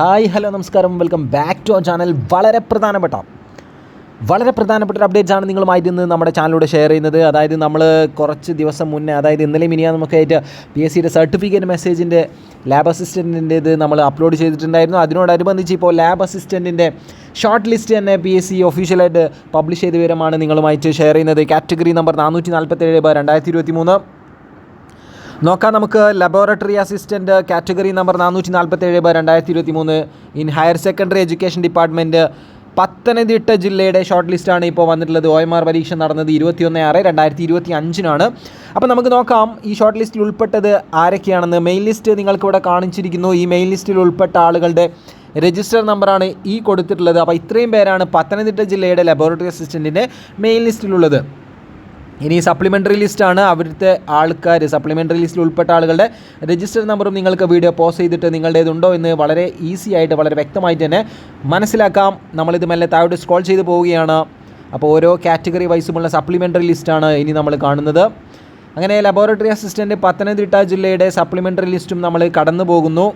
Hi hello നമസ്കാരം. Welcome back to our channel. വളരെ പ്രധാനപ്പെട്ട വളരെ പ്രധാനപ്പെട്ട ഒരു അപ്ഡേറ്റ്സ് ആണ് നിങ്ങളുമായിട്ട് ഇന്ന് നമ്മുടെ ചാനലിലൂടെ ഷെയർ ചെയ്യുന്നത്. അതായത് നമ്മൾ കുറച്ച് ദിവസം മുന്നേ അതായത് ഇന്നലെ മിനിയാ നമുക്കായിട്ട് പി എസ് സിയുടെ സർട്ടിഫിക്കറ്റ് മെസ്സേജിന്റെ ലാബ് അസിസ്റ്റന്റിന്റെ ഇത് നമ്മൾ അപ്ലോഡ് ചെയ്തിട്ടുണ്ടായിരുന്നു. അതിനോടനുബന്ധിച്ച് ഇപ്പോൾ ലാബ് അസിസ്റ്റന്റിന്റെ ഷോർട്ട് ലിസ്റ്റ് തന്നെ പി എസ് സി ഒഫീഷ്യലായിട്ട് പബ്ലിഷ് ചെയ്ത വിവരമാണ് നിങ്ങളുമായിട്ട് ഷെയർ ചെയ്യുന്നത്. കാറ്റഗറി നമ്പർ നാനൂറ്റി നാൽപ്പത്തേഴ് രണ്ടായിരത്തി ഇരുപത്തി മൂന്ന് നോക്കാം നമുക്ക് ലബോറട്ടറി അസിസ്റ്റന്റ് കാറ്റഗറി നമ്പർ നാനൂറ്റി നാൽപ്പത്തേഴ് ബൈ രണ്ടായിരത്തി ഇരുപത്തി മൂന്ന് in higher secondary education department Pathanamthitta ജില്ലയുടെ ഷോർട്ട് ലിസ്റ്റാണ് ഇപ്പോൾ വന്നിട്ടുള്ളത്. ഒ എം ആർ പരീക്ഷ നടന്നത് ഇരുപത്തിയൊന്ന് ആറ് രണ്ടായിരത്തി ഇരുപത്തി അഞ്ചിനാണ് അപ്പോൾ നമുക്ക് നോക്കാം ഈ ഷോർട്ട് ലിസ്റ്റിൽ ഉൾപ്പെട്ടത് ആരൊക്കെയാണെന്ന്. മെയിൻ ലിസ്റ്റ് നിങ്ങൾക്കിവിടെ കാണിച്ചിരിക്കുന്നു. ഈ മെയിൻ ലിസ്റ്റിൽ ഉൾപ്പെട്ട ആളുകളുടെ രജിസ്റ്റർ നമ്പറാണ് ഈ കൊടുത്തിട്ടുള്ളത്. അപ്പോൾ ഇത്രയും പേരാണ് പത്തനംതിട്ട ജില്ലയുടെ ലബോറട്ടറി അസിസ്റ്റന്റിന്റെ മെയിൻ ലിസ്റ്റിലുള്ളത് ഇനി സപ്ലിമെന്ററി ലിസ്റ്റാണ് അവിടുത്തെ ആൾക്കാർ സപ്ലിമെന്ററി ലിസ്റ്റിൽ ഉൾപ്പെട്ട ആളുകളുടെ രജിസ്റ്റർ നമ്പറും നിങ്ങൾക്ക് വീഡിയോ പോസ്റ്റ് ചെയ്തിട്ട് നിങ്ങളുടേതുണ്ടോ എന്ന് വളരെ ഈസി ആയിട്ട് വളരെ വ്യക്തമായിട്ട് തന്നെ മനസ്സിലാക്കാം. നമ്മളിത് മെല്ലെ താഴോട്ട് സ്ക്രോൾ ചെയ്ത് പോവുകയാണ്. അപ്പോൾ ഓരോ കാറ്റഗറി വൈസുമുള്ള സപ്ലിമെന്ററി ലിസ്റ്റാണ് ഇനി നമ്മൾ കാണുന്നത്. അങ്ങനെ ലബോറട്ടറി അസിസ്റ്റന്റ് പത്തനംതിട്ട ജില്ലയുടെ സപ്ലിമെന്ററി ലിസ്റ്റും നമ്മൾ കടന്നു പോകുന്നു.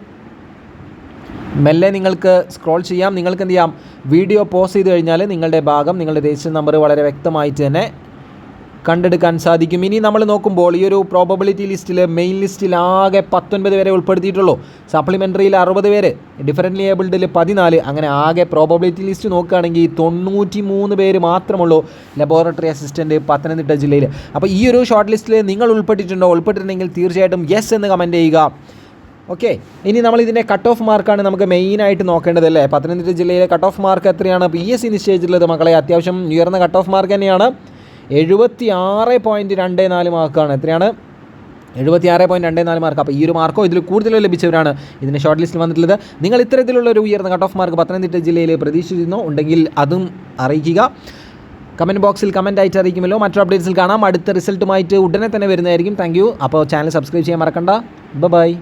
മെല്ലെ നിങ്ങൾക്ക് സ്ക്രോൾ ചെയ്യാം. നിങ്ങൾക്ക് എന്ത് ചെയ്യാം? വീഡിയോ പോസ്റ്റ് ചെയ്ത് കഴിഞ്ഞാൽ നിങ്ങളുടെ ഭാഗം നിങ്ങളുടെ രജിസ്റ്റർ നമ്പർ വളരെ വ്യക്തമായിട്ട് തന്നെ കണ്ടെടുക്കാൻ സാധിക്കും. ഇനി നമ്മൾ നോക്കുമ്പോൾ ഈ ഒരു പ്രോബബിലിറ്റി ലിസ്റ്റിൽ മെയിൻ ലിസ്റ്റിൽ ആകെ പത്തൊൻപത് പേരെ ഉൾപ്പെടുത്തിയിട്ടുള്ളൂ. സപ്ലിമെന്ററിയിൽ അറുപത് പേര് ഡിഫറന്റ്ലി ഏബിൾഡിൽ പതിനാല് അങ്ങനെ ആകെ പ്രോബബിലിറ്റി ലിസ്റ്റ് നോക്കുകയാണെങ്കിൽ തൊണ്ണൂറ്റി മൂന്ന് പേര് മാത്രമുള്ളൂ ലബോറട്ടറി അസിസ്റ്റന്റ് പത്തനംതിട്ട ജില്ലയിൽ അപ്പോൾ ഈ ഒരു ഷോർട്ട് ലിസ്റ്റിൽ നിങ്ങൾ ഉൾപ്പെട്ടിട്ടുണ്ടോ? ഉൾപ്പെട്ടിട്ടുണ്ടെങ്കിൽ തീർച്ചയായിട്ടും യെസ് എന്ന് കമന്റ് ചെയ്യുക. ഓക്കെ ഇനി നമ്മൾ ഇതിന്റെ കട്ട് ഓഫ് മാർക്കാണ് നമുക്ക് മെയിനായിട്ട് നോക്കേണ്ടത് അല്ലേ? പത്തനംതിട്ട ജില്ലയിലെ കട്ട് ഓഫ് മാർക്ക് എത്രയാണ് പി എസ് സി നിശ്ചയിച്ചിട്ടുള്ളത് മക്കളെ അത്യാവശ്യം ഉയർന്ന കട്ട് ഓഫ് മാർക്ക് തന്നെയാണ്. എഴുപത്തി ആറ് പോയിന്റ് രണ്ട് നാല് മാർക്കാണ്. എത്രയാണ്? എഴുപത്തി ആറ് പോയിന്റ് രണ്ട് നാല് മാർക്ക്. അപ്പോൾ ഈ ഒരു മാർക്കോ ഇതിൽ കൂടുതൽ ലഭിച്ചവരാണ് ഇതിന്റെ ഷോർട്ട് ലിസ്റ്റിൽ വന്നിട്ടുള്ളത്. നിങ്ങൾ ഇത്തരത്തിലുള്ള ഒരു ഉയർന്ന കട്ട് ഓഫ് മാർക്ക് പത്തനംതിട്ട ജില്ലയിൽ പ്രതീക്ഷിച്ചിരുന്നോ ഉണ്ടെങ്കിൽ അതും അറിയിക്കുക. കമന്റ് ബോക്സിൽ കമന്റ് ആയിട്ട് അറിയിക്കുമല്ലോ. മറ്റു അപ്ഡേറ്റ്സിൽ കാണാം. അടുത്ത റിസൾട്ടുമായിട്ട് ഉടനെ തന്നെ വരുന്നതായിരിക്കും. താങ്ക് അപ്പോൾ ചാനൽ സബ്സ്ക്രൈബ് ചെയ്യാൻ മറക്കണ്ട. ബൈ